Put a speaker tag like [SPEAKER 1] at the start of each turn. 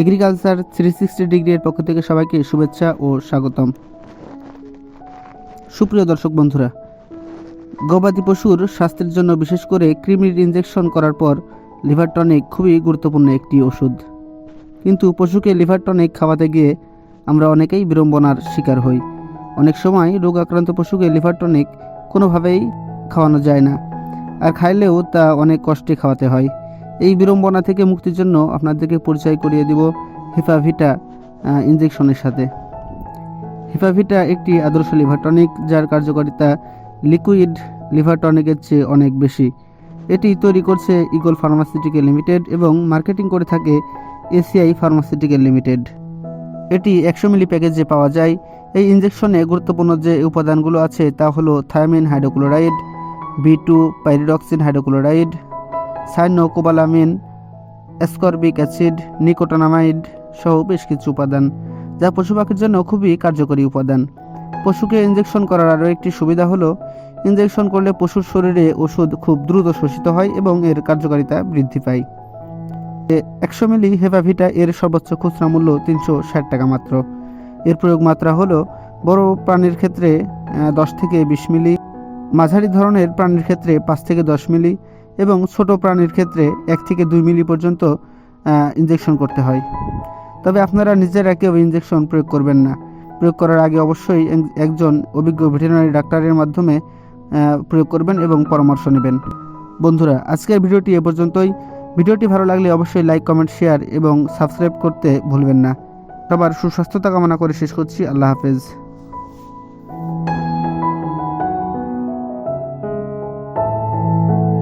[SPEAKER 1] Agriculture three sixty degree এর পক্ষ থেকে সবাইকে শুভেচ্ছা ও স্বাগতম। সুপ্রিয় দর্শক বন্ধুরা, গবাদি পশুর স্বাস্থ্যের জন্য বিশেষ করে ক্রিমির ইনজেকশন করার পর লিভার টনিক খুবই গুরুত্বপূর্ণ একটি ওষুধ। কিন্তু পশুকে লিভার টনিক খাওয়াতে গিয়ে আমরা অনেকেই বিড়ম্বনার শিকার হই। অনেক সময় রোগ আক্রান্ত পশুকে লিভার টনিক কোনোভাবেই খাওয়ানো যায় না, আর খাইলেও তা অনেক কষ্টে খাওয়াতে হয়। এই বিড়ম্বনা থেকে মুক্তির জন্য আপনাদেরকে পরিচয় করিয়ে দিব হিফাভিটা ইনজেকশনের সাথে। হিফাভিটা একটি আদর্শ লিভার টনিক যার কার্যকারিতা লিকুইড লিভার টনিকের চেয়ে অনেক বেশি। এটি তৈরি করছে ইগল ফার্মাসিউটিক্যাল লিমিটেড এবং মার্কেটিং করে থাকে এসিআই ফার্মাসিউটিক্যাল লিমিটেড এটি একশো মিলি প্যাকেজে পাওয়া যায়। এই ইনজেকশনে গুরুত্বপূর্ণ যে উপাদানগুলো আছে তা হলো thiamine hydrochloride, B two pyridoxine hydrochloride cyanocobalamin ascorbic acid, nicotinamide সহ বেশ কিছু উপাদান, যা পশু পাখির জন্য খুবই কার্যকরী উপাদান। পশুকে ইনজেকশন করার আরও একটি সুবিধা হলো, ইনজেকশন করলে পশুর শরীরে ওষুধ খুব দ্রুত শোষিত হয় এবং এর কার্যকারিতা বৃদ্ধি পায়। একশো মিলি হেপাভিটা এর সর্বোচ্চ খুচরা মূল্য তিনশো ষাট টাকা মাত্র। এর প্রয়োগ মাত্রা হলো, বড় প্রাণীর ক্ষেত্রে দশ থেকে বিশ মিলি, মাঝারি ধরনের প্রাণীর ক্ষেত্রে পাঁচ থেকে দশ মিলি এবং ছোট প্রাণীর ক্ষেত্রে এক থেকে দুই মিলি পর্যন্ত ইনজেকশন করতে হয়। তবে আপনারা নিজেরা কেউ ইনজেকশন প্রয়োগ করবেন না। প্রয়োগ করার আগে অবশ্যই একজন অভিজ্ঞ ভেটেরিনারি ডাক্তারের মাধ্যমে প্রয়োগ করবেন এবং পরামর্শ নেবেন। বন্ধুরা, আজকের ভিডিওটি এ পর্যন্তই। ভিডিওটি ভালো লাগলে অবশ্যই লাইক কমেন্ট শেয়ার এবং সাবস্ক্রাইব করতে ভুলবেন না। সবার সুস্বাস্থ্যতা কামনা করে শেষ করছি। আল্লাহ হাফেজ।